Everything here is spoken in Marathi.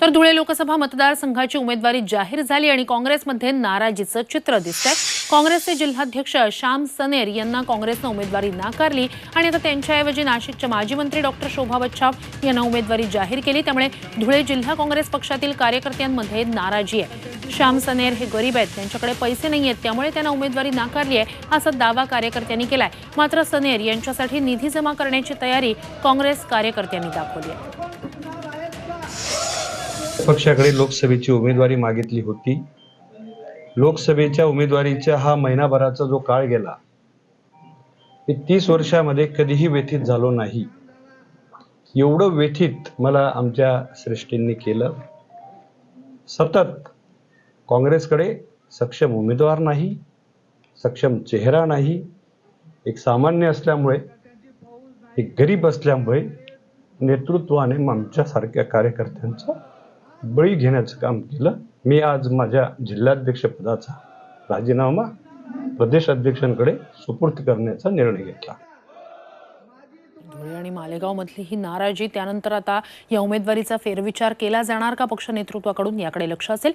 तर धुळे लोकसभा मतदारसंघाची उमेदवारी जाहीर झाली आणि काँग्रेसमध्ये नाराजीचं चित्र दिसतंय. काँग्रेसचे जिल्हाध्यक्ष श्याम सनेर यांना काँग्रेसनं उमेदवारी नाकारली आणि आता त्यांच्याऐवजी नाशिकच्या माजी मंत्री डॉक्टर शोभा बच्छाव यांना उमेदवारी जाहीर केली. त्यामुळे धुळे जिल्हा काँग्रेस पक्षातील कार्यकर्त्यांमध्ये नाराजी आहे. श्याम सनेर हे गरीब आहेत त्यांच्याकडे पैसे नाही आहेत त्यामुळे त्यांना उमेदवारी नाकारली आहे असा दावा कार्यकर्त्यांनी केलाय. मात्र सनेर यांच्यासाठी निधी जमा करण्याची तयारी काँग्रेस कार्यकर्त्यांनी दाखवली आहे. पक्षाकडे लोकसभेची उमेदवारी मागितली होती. लोकसभेच्या उमेदवारीच्या हा महिनाभराचा जो काळ गेला ते तीस वर्षामध्ये कधीही व्यथित झालो नाही. एवढं व्यथित मला आमच्या श्रेष्ठींनी केलं. सतत काँग्रेसकडे सक्षम उमेदवार नाही सक्षम चेहरा नाही. एक सामान्य असल्यामुळे एक गरीब असल्यामुळे नेतृत्वाने आमच्यासारख्या कार्यकर्त्यांचा बळी घेण्याचं काम केलं. मी आज माझ्या जिल्हाध्यक्षपदाचा राजीनामा प्रदेश अध्यक्षांकडे सुपूर्द करण्याचा निर्णय घेतला. धुळे आणि मालेगाव मधली ही नाराजी त्यानंतर आता या उमेदवारीचा फेरविचार केला जाणार का पक्ष नेतृत्वाकडून याकडे लक्ष असेल?